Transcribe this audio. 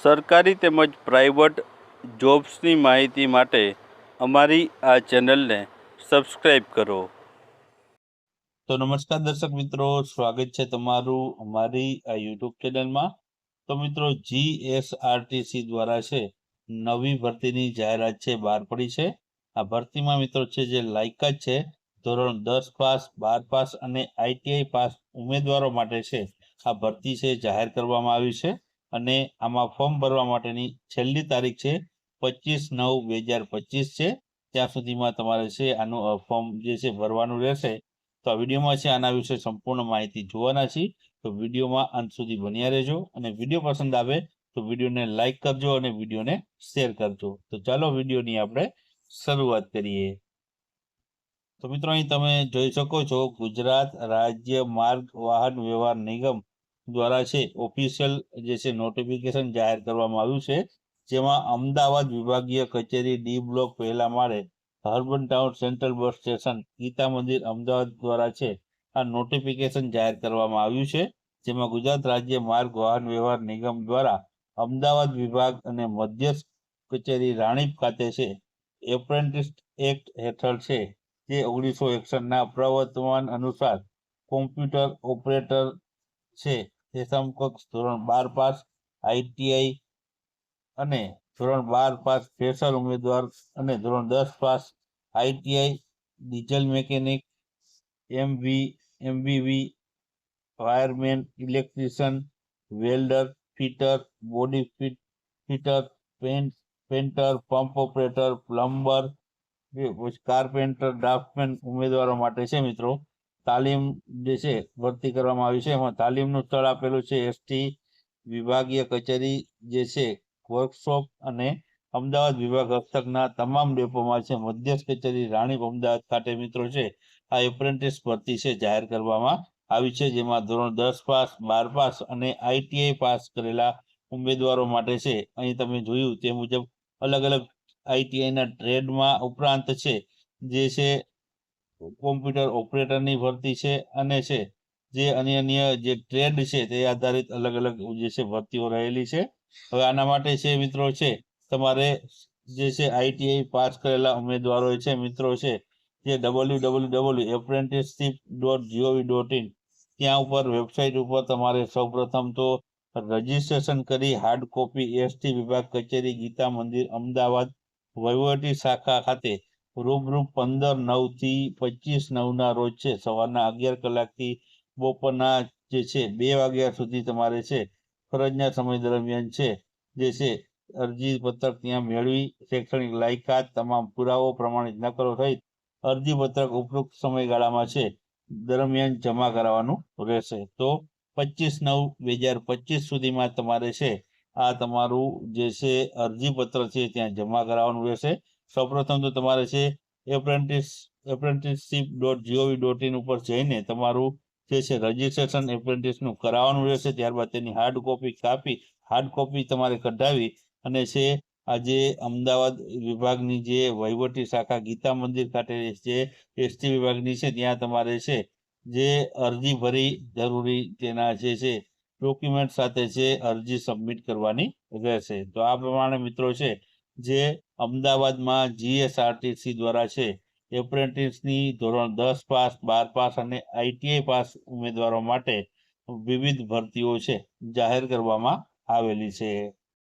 સરકારી તેમજ પ્રાઇવેટ જોબ્સની માહિતી માટે અમારી આ ચેનલને સબસ્ક્રાઇબ કરો. તો નમસ્કાર દર્શક મિત્રો, સ્વાગત છે તમારું અમારી આ યુટ્યુબ ચેનલમાં. તો મિત્રો જીએસઆરટીસી દ્વારા છે, નવી ભરતીની જાહેરાત છે, બહાર પડી છે. આ ભરતીમાં મિત્રો છે, જે લાયકાત છે, ધોરણ દસ પાસ, બાર પાસ અને આઈટીઆઈ પાસ ઉમેદવારો માટે છે, આ ભરતી છે, જાહેર કરવામાં આવી છે. અને આમાં ફોર્મ ભરવા માટેની છેલ્લી તારીખ છે પચીસ નવ બે હજાર પચીસ છે. ત્યાં સુધીમાં તમારે છે આનું ફોર્મ જે છે ભરવાનું રહેશે. તો આ વિડીયોમાં છે આના વિશે સંપૂર્ણ માહિતી જોવાના છીએ. તો વિડીયોમાં અંત સુધી બન્યા રહેજો અને વીડિયો પસંદ આવે તો વિડીયોને લાઇક કરજો અને વિડીયોને શેર કરજો. તો ચાલો વિડીયોની આપણે શરૂઆત કરીએ. તો મિત્રો અહીં તમે જોઈ શકો છો ગુજરાત રાજ્ય માર્ગ વાહન વ્યવહાર નિગમ દ્વારા છે ઓફિશિયલ જે છે નોટિફિકેશન જાહેર કરવામાં આવ્યું છે. જેમાં અમદાવાદ વિભાગીય કચેરી ડી બ્લોક પહેલા માળે urban town central bus station Gita Mandir Ahmedabad દ્વારા છે, આ નોટિફિકેશન જાહેર કરવામાં આવ્યું છે. જેમાં ગુજરાત રાજ્ય માર્ગ વાહન વ્યવહાર નિગમ દ્વારા અમદાવાદ વિભાગ અને મધ્યસ્થ કચેરી રાણીપ ખાતે છે એપ્રેન્ટિસ એક્ટ હેઠળ છે, જે ઓગણીસો એકસઠના પ્રવર્તમાન અનુસાર કોમ્પ્યુટર ઓપરેટર છે. તે સમકક્ષ ધોરણ બાર પાસ આઈટીઆઈ અને ધોરણ બાર પાસ ફ્રેશર ઉમેદવાર અને ધોરણ દસ pass ITI diesel mechanic MV MBV wireman, electrician, welder, fitter, body fit, fitter, paint, painter, pump operator, plumber carpenter, draftsman ઉમેદવારો માટે છે મિત્રો. તાલીમ જે છે, ભરતી કરવામાં આવી છે. એમાં તાલીમનું સ્થળ આપેલું છે એસટી વિભાગીય કચેરી જે છે, વર્કશોપ અને અમદાવાદ વિભાગ હસ્તકના તમામ ડેપોમાં છે. મધ્યસ્થ કચેરી રાણીપ અમદાવાદ ખાતે મિત્રો છે. આ એપ્રેન્ટિસ ભરતી છે, જાહેર કરવામાં આવી છે, જેમાં ધોરણ દસ પાસ, બાર પાસ અને આઈટીઆઈ પાસ કરેલા ઉમેદવારો માટે છે. અહીં તમે જોયું તે મુજબ અલગ અલગ આઈટીઆઈના ટ્રેડમાં ઉપરાંત છે, જે છે કોમ્પ્યુટર ઓપરેટરની ભરતી છે અને છે, જે અન્ય અન્ય જે ટ્રેડ છે તે આધારિત અલગ અલગ જે છે ભરતીઓ રહેલી છે. હવે આના માટે છે મિત્રો છે, તમારે જે છે આઈટીઆઈ પાસ કરેલા ઉમેદવારો છે મિત્રો છે, જે W W W apprenticeship dot gov dot in ત્યાં ઉપર વેબસાઇટ ઉપર તમારે સૌપ્રથમ તો રજીસ્ટ્રેશન કરી હાર્ડ કોપી એસટી વિભાગ કચેરી ગીતા મંદિર અમદાવાદ વહીવટી શાખા ખાતે રૂબરૂ પંદર નવથી પચીસ નવના રોજ છે. સવારના અગિયાર કલાકથી બપોરના જે છે, બે વાગ્યા સુધી તમારે છે, ફરજના સમય દરમિયાન છે, જે છે, અરજી પત્રક ત્યાં મેળવી, શૈક્ષણિક લાયકાત તમામ પુરાવો પ્રમાણિત નકલો સહિત અરજી પત્રક ઉપરોક્ત સમયગાળામાં છે, દરમિયાન જમા કરાવવાનું રહેશે. તો પચીસ નવ બે હજાર પચીસ સુધીમાં તમારે છે, આ તમારું જે છે, અરજી પત્ર છે, ત્યાં જમા કરાવવાનું રહેશે. સૌપ્રથમ તો તમારે છે apprentice apprenticeship dot gov dot in ઉપર જઈને તમારું જે છે રજીસ્ટ્રેશન એપ્રેન્ટિસનું કરાવવાનું રહેશે. ત્યારબાદ તેની હાર્ડ કોપી કાપી હાર્ડ કોપી તમારે કઢાવી અને છે આજે અમદાવાદ વિભાગની જે વહીવટી શાખા ગીતા મંદિર ખાતે જે એસટી વિભાગની છે, ત્યાં તમારે છે જે અરજી ભરી જરૂરી તેના જે છે ડોક્યુમેન્ટ સાથે છે અરજી સબમિટ કરવાની રહેશે. તો આ પ્રમાણે મિત્રો છે જે અમદાવાદમાં જીએસઆરટીસી દ્વારા છે. એપ્રેન્ટિસની ધોરણ દસ પાસ, બાર પાસ અને આઈટીઆઈ પાસ ઉમેદવારો માટે વિવિધ ભરતીઓ છે, જાહેર કરવામાં આવેલી છે.